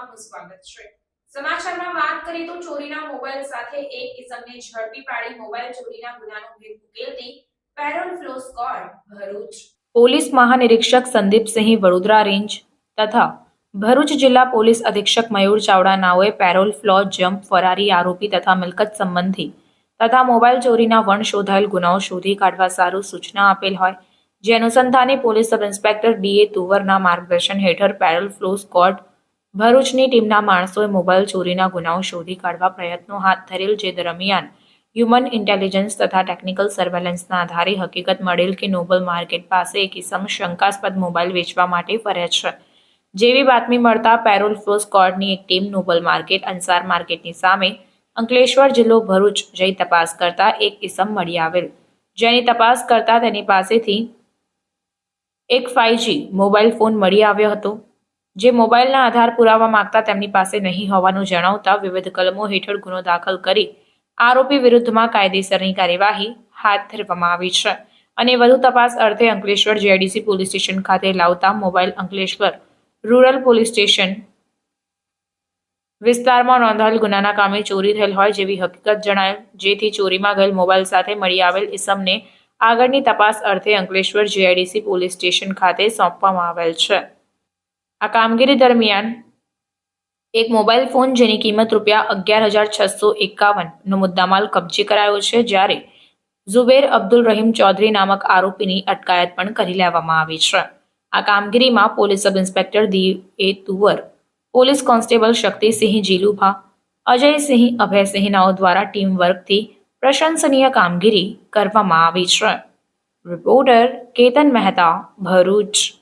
આપનું સ્વાગત છે. સમાચારમાં વાત કરીએ તો ચોરીના મોબાઈલ સાથે એક ઇસમને ઝડપી પાડી મોબાઈલ ચોરીના ગુનાનો ભેદ ઉકેલતી parole furlough squad Bharuch. Police મહાનિરીક્ષક Sandipsinh Vadodara range તથા ભરૂચ જિલ્લા પોલીસ અધિક્ષક મયુર ચાવડા નાઓએ પેરોલ ફ્લો જમ્પ, ફરારી, આરોપી તથા મિલકત સંબંધી તથા મોબાઈલ ચોરીના વણ શોધાયેલ ગુનાઓ શોધી કાઢવા સારું સૂચના આપેલ હોય. જે અનુસંધાને police sub inspector D A તુવરના માર્ગદર્શન હેઠળ પેરોલ ફ્લો સ્કોડ ભરૂચની ટીમના માણસોએ મોબાઈલ ચોરીના ગુનાઓ શોધી કાઢવા પ્રયત્નો હાથ ધરેલ જે દરમિયાન હ્યુમન ઇન્ટેલિજન્સ તથા ટેકનિકલ સર્વેલન્સના આધારે હકીકત મળેલ કે નોબલ માર્કેટ પાસે એક ઇસમ શંકાસ્પદ મોબાઈલ વેચવા માટે ફરે છે. જેવી બાતમી મળતા પેરોલ ફ્લો સ્કોડની એક ટીમ નોબલ માર્કેટ, અંસાર માર્કેટની સામે અંકલેશ્વર જિલ્લો ભરૂચ જઈ તપાસ કરતા એક ઇસમ મળી આવેલ. જેની તપાસ કરતા તેની પાસેથી એક ફાઇવજી મોબાઈલ ફોન મળી આવ્યો હતો. જે મોબાઈલના આધાર પુરાવા માંગતા તેમની પાસે નહીં હોવાનું જણાવતા વિવિધ કલમો હેઠળ ગુનો દાખલ કરી આરોપી વિરુદ્ધમાં કાયદેસરની કાર્યવાહી હાથ ધરવામાં આવી છે. અને વધુ તપાસ અર્થે અંકલેશ્વર જેડીસી પોલીસ સ્ટેશન ખાતે લાવતા mobile Ankleshwar rural police station વિસ્તારમાં નોંધાયેલ ગુનાના કામે ચોરી થયેલ હોય જેવી હકીકત જણાયેલ જેથી ચોરીમાં ગયેલ મોબાઈલ સાથે મળી આવેલ ઇસમને આગળની તપાસ અર્થે અંકલેશ્વર જીઆઈડીસી પોલીસ સ્ટેશન ખાતે સોંપવામાં આવેલ છે. આ કામગીરી દરમિયાન એક મોબાઈલ ફોન જેની કિંમત રૂપિયા અગિયાર હજાર છસો એકાવનનો મુદ્દામાલ કબજે કરાયો છે, જ્યારે ઝુબેર અબ્દુલ રહીમ ચૌધરી નામક આરોપીની અટકાયત પણ કરી લેવામાં આવી છે. આ કામગીરીમાં police sub inspector D A Tuvar, police constable Shaktisinh Jilubha, Ajaysinh, અભયસિંહનાઓ દ્વારા ટીમ વર્કથી પ્રશંસનીય કામગીરી કરવામાં આવી છે. રિપોર્ટર કેતન મહેતા, ભરૂચ.